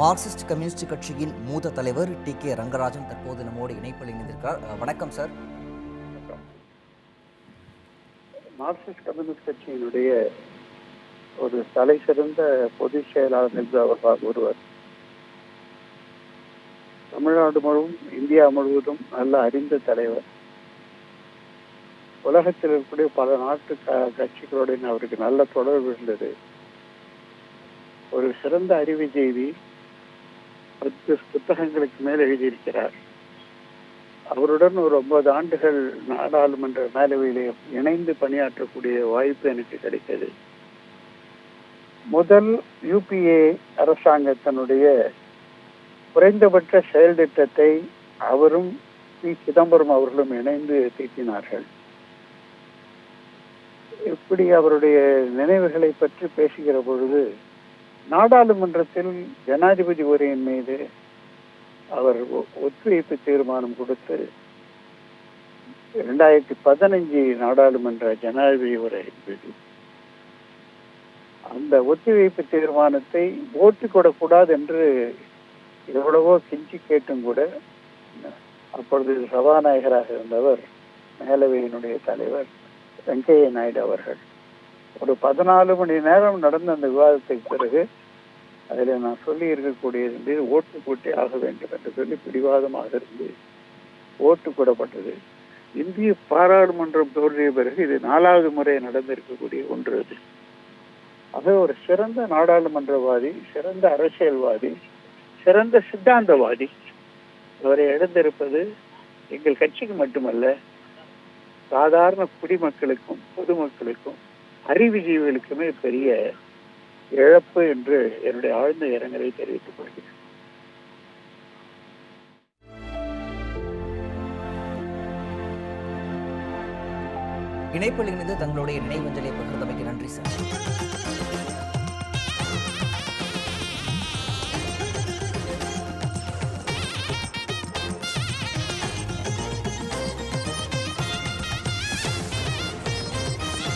Marxist communist கட்சியின் மூத்த தலைவர் டி கே ரங்கராஜன் தற்போது நம்மோடு இணைப்பில் இணைந்திருக்கிறார். வணக்கம் சார். மார்க்சிஸ்ட் கம்யூனிஸ்ட் கட்சியினுடைய ஒரு தலை சிறந்த பொதுச் செயலாளர்கள் அவர் ஒருவர். தமிழ்நாடு முழுவதும் இந்தியா முழுவதும் நல்ல அறிந்த தலைவர். உலகத்தில் இருக்கக்கூடிய பல நாட்டு கட்சிகளுடன் அவருக்கு நல்ல தொடர்பு இருந்தது. ஒரு சிறந்த அறிவு செய்தி பத்து புத்தகங்களுக்கு மேல் எழுதியிருக்கிறார். அவருடன் ஒரு ஒன்பது ஆண்டுகள் நாடாளுமன்ற மேலவையிலே இணைந்து பணியாற்றக்கூடிய வாய்ப்பு எனக்கு கிடைத்தது. முதல் யூபிஏ அரசாங்கத்தினுடைய குறைந்தபட்ச செயல் திட்டத்தை அவரும் பி. சிதம்பரம் அவர்களும் இணைந்து தீட்டினார்கள். இப்படி அவருடைய நினைவுகளை பற்றி பேசுகிற பொழுது நாடாளுமன்றத்தில் ஜனாதிபதி உரையின் மீது அவர் ஒத்துழைப்பு தீர்மானம் கொடுத்து இரண்டாயிரத்தி பதினஞ்சு நாடாளுமன்ற ஜனாதிபதி உரை அந்த ஒத்திவைப்பு தீர்மானத்தை ஓட்டு கொடக்கூடாது என்று எவ்வளவோ கெஞ்சி கேட்டும் கூட அப்பொழுது சபாநாயகராக இருந்தவர் மேலவையினுடைய தலைவர் வெங்கையா நாயுடு அவர்கள். ஒரு பதினாலு மணி நேரம் நடந்த அந்த விவாதத்துக்கு பிறகு அதில் நான் சொல்லி இருக்கக்கூடியது ஓட்டு போட்டே ஆக வேண்டும் என்று சொல்லி பிடிவாதமாக இருந்து ஓட்டு கூடப்பட்டது இந்திய பாராளுமன்றம் தோன்றிய பிறகு இது நாலாவது முறை நடந்திருக்கக்கூடிய ஒன்று அது. அது ஒரு சிறந்த நாடாளுமன்றவாதி சிறந்த அரசியல்வாதி சிறந்த சித்தாந்தவாதி. அவரை இழந்திருப்பது எங்கள் கட்சிக்கு மட்டுமல்ல சாதாரண குடிமக்களுக்கும் பொதுமக்களுக்கும் அறிவுஜீவிகளுக்குமே பெரிய இழப்பு என்று என்னுடைய ஆழ்ந்த இரங்கலை தெரிவித்துக் கொள்கிறேன். இணைப்பில் இணைந்து தங்களுடைய நினைவஞ்சலை பகிர்ந்தமைக்கு